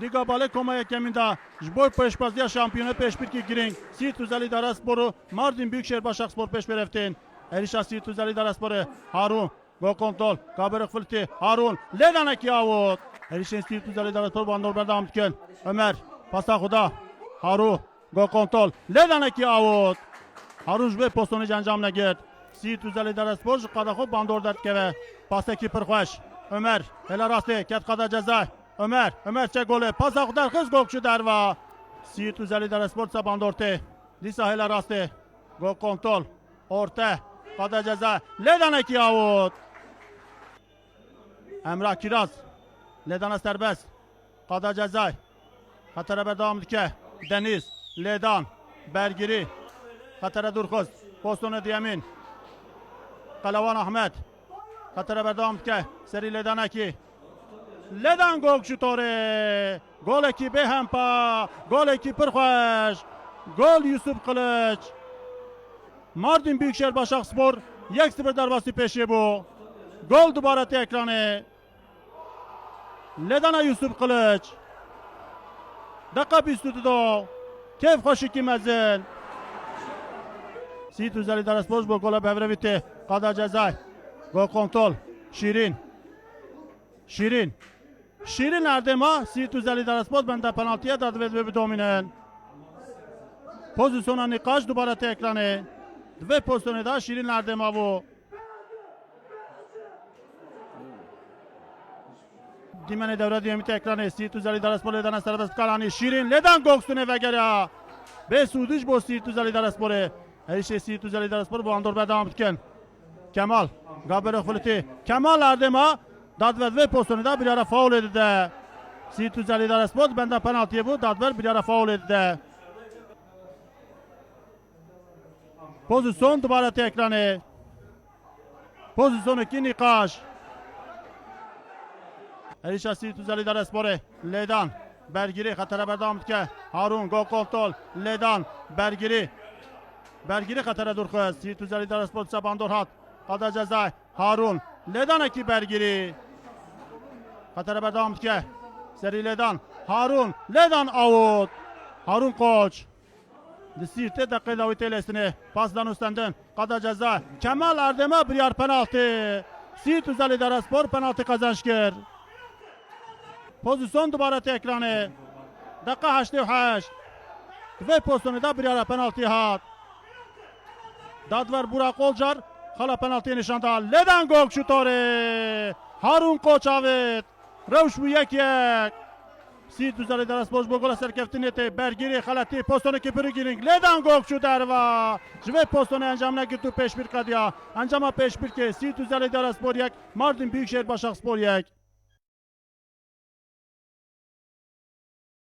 Liga Balekoma yekeminde ji bo pêşbaziya şampiyonu pêşbirkî giring Sî Tuzelî Darasporu Mardin Büyükşehir Başakspor pêşbereftin. Êrişa Sî Tuzelî Darasporu Harun Go kontrol Filti Harun Ledanekî avut. Êrişên Sî Tuzelî Daraspor bandor berdam dikin. Ömer Pasa xuda Haru Go kontrol Ledanekî avut. Harun postonê ji encam negir. Sî Tuzelî Daraspor xwe bandor derdikeve. Pasekî pir xweş. Ömer hela rastê ket qada cezay. Ömer, Ömer çek golü. Pasa xudar xız gokçu derva. Sî Tuzelî Daraspor sa bandortê. Dîsa hela rastê. Go kontrol. Orta. Qada ceza. Ledanekî avut. Emrah Kiraz. Ledana serbest. Qada cezay. Xətərə berdam dike. Deniz. Ledan. Bergiri. Xətərə Durxuz. Postonu Diyemin. Qalavan Ahmet. Xətərə berdam dike. Seri Ledanekî. Ledan gol şutore. Gol ekibi hempa. Gol ekibi Pırxeş. Gol Yusuf Kılıç. Mardin Büyükşehir Başakspor 1-0 darbası peşi bu. Gol dubarati ekranı. Ledana Yusuf Kılıç. Dakika bir stüdyo. Kev hoşiki mezin. Sit üzeri Daraspor bu gola bevreviti. Kada cezay. Gol kontrol. Şirin. Şirin. Şirin Erdema, Siirt Üzeli Daraspor bende penaltıya dadı ve dve dominen. Pozisyona nikaş dubara te ekranı. Dve pozisyonu da Şirin Erdema bu. Dimene devre diyemite ekranı. Siirt Üzeli Daraspor ledana serbest kalani. Şirin ledan goksune ve gera. Be sudiş bo Siirt Üzeli Daraspor'u. Her şey Siirt Üzeli Daraspor bu andor devam etken. Kemal. Gaber Fıliti. Kemal Erdema. Dadver ve pozisyonu da bir ara faul edildi. Siirt Üzeli Daraspor bende penaltıya bu. Dadver bir ara faul edildi. Pozisyon dubara te ekranı. Pozisyon 2 nikaş. Erişa Siirt Üzeli Daraspor'u. Ledan. Bergiri xətərə berdam dike. Harun gol kontrol. Ledan. Bergiri. Bergiri xətərə durxuz. Siirt Üzeli Daraspor Sabandor hat. Qada cezay. Harun. Ledan eki Bergiri. Xətərə berdam dike. Seri Ledan. Harun. Ledan out. Harun Koç. Sirte dakika davet eylesini. Pasdan üstünden. Qada ceza. Kemal Erdem'e bir yer penaltı. Siirt Üzeli Daraspor penaltı kazançgir. Pozisyon dubara ekranı. Dakika 88. Ve pozisyonu da bir ara penaltı hat. Dadver Burak Olcar. Hala penaltı nişanda. Ledan gol şutori. Harun Koç avet. Revş bu yek yek. Siirt Üzeli Daraspor bu gola serkeftiniyeti. Bergiri halati pozisyonu kipiri giring. Ledan gol şu derva. Jve pozisyonu encamına gitti peş bir kadya. Encama peş bir ke. Siirt Üzeli Daraspor yek. Mardin Büyükşehir Başakspor yek.